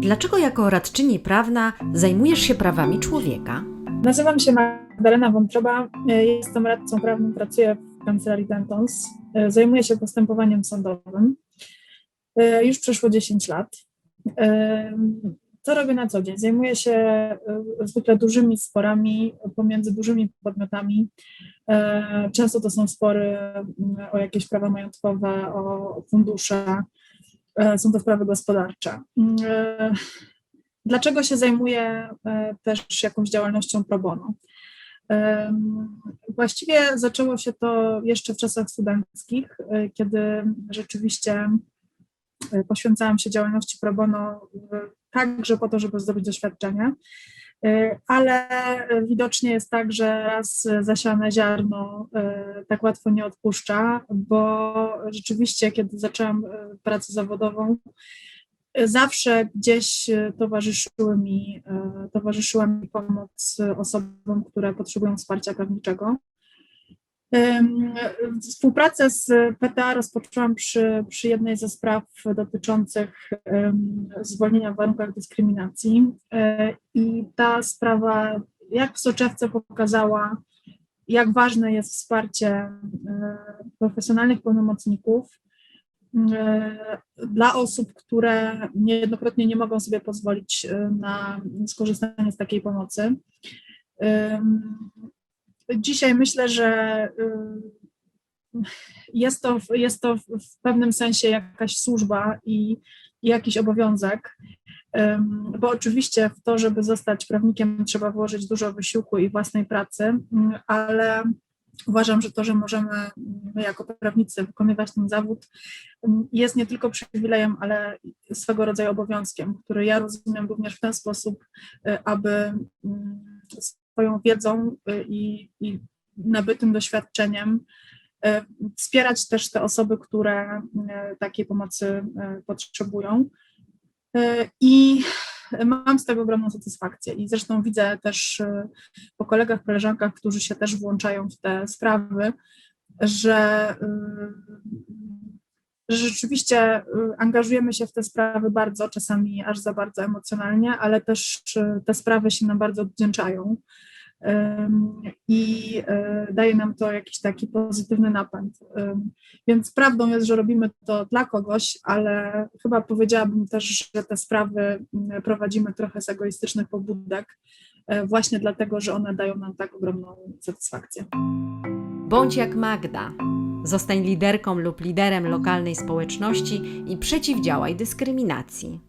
Dlaczego jako radczyni prawna zajmujesz się prawami człowieka? Nazywam się Magdalena Wątroba, e, jestem radcą prawnym, pracuję w kancelarii Dentons, E, zajmuję się postępowaniem sądowym. E, Już przeszło 10 lat. Co robię na co dzień? Zajmuję się zwykle dużymi sporami pomiędzy dużymi podmiotami. Często to są spory mm, o jakieś prawa majątkowe, o fundusze, są to sprawy gospodarcze. Mm, e, Dlaczego się zajmuję e, też jakąś działalnością pro bono? Właściwie zaczęło się to jeszcze w czasach studenckich, e, kiedy rzeczywiście e, poświęcałam się działalności pro bono także po to, żeby zdobyć doświadczenie, E, ale widocznie jest tak, że raz zasiane ziarno e, tak łatwo nie odpuszcza, bo rzeczywiście, kiedy zaczęłam e, pracę zawodową, zawsze gdzieś towarzyszyły mi, towarzyszyła mi pomoc osobom, które potrzebują wsparcia prawniczego. Współpracę z PTA rozpoczęłam przy, przy jednej ze spraw dotyczących zwolnienia w warunkach dyskryminacji E, i ta sprawa jak w soczewce pokazała, jak ważne jest wsparcie e, profesjonalnych pełnomocników, e, dla osób, które niejednokrotnie nie mogą sobie pozwolić na skorzystanie z takiej pomocy. Dzisiaj myślę, że y, jest to, jest to w pewnym sensie jakaś służba i, jakiś obowiązek, bo oczywiście w to, żeby zostać prawnikiem, trzeba włożyć dużo wysiłku i własnej pracy, ym, ale uważam, że to, że możemy my jako prawnicy wykonywać ten zawód, ym, jest nie tylko przywilejem, ale swego rodzaju obowiązkiem, który ja rozumiem również w ten sposób, y, aby mm, swoją wiedzą y, i, i nabytym doświadczeniem y, wspierać też te osoby, które y, takiej pomocy potrzebują. I mam z tego ogromną satysfakcję. I zresztą widzę też po kolegach, koleżankach, którzy się też włączają w te sprawy, że że rzeczywiście angażujemy się w te sprawy bardzo, czasami aż za bardzo emocjonalnie, ale też te sprawy się nam bardzo odwdzięczają. I y, daje nam to jakiś taki pozytywny napęd. Więc prawdą jest, że robimy to dla kogoś, ale chyba powiedziałabym też, że te sprawy prowadzimy trochę z egoistycznych pobudek, y, właśnie dlatego, że one dają nam tak ogromną satysfakcję. Bądź jak Magda. Zostań liderką lub liderem lokalnej społeczności i przeciwdziałaj dyskryminacji.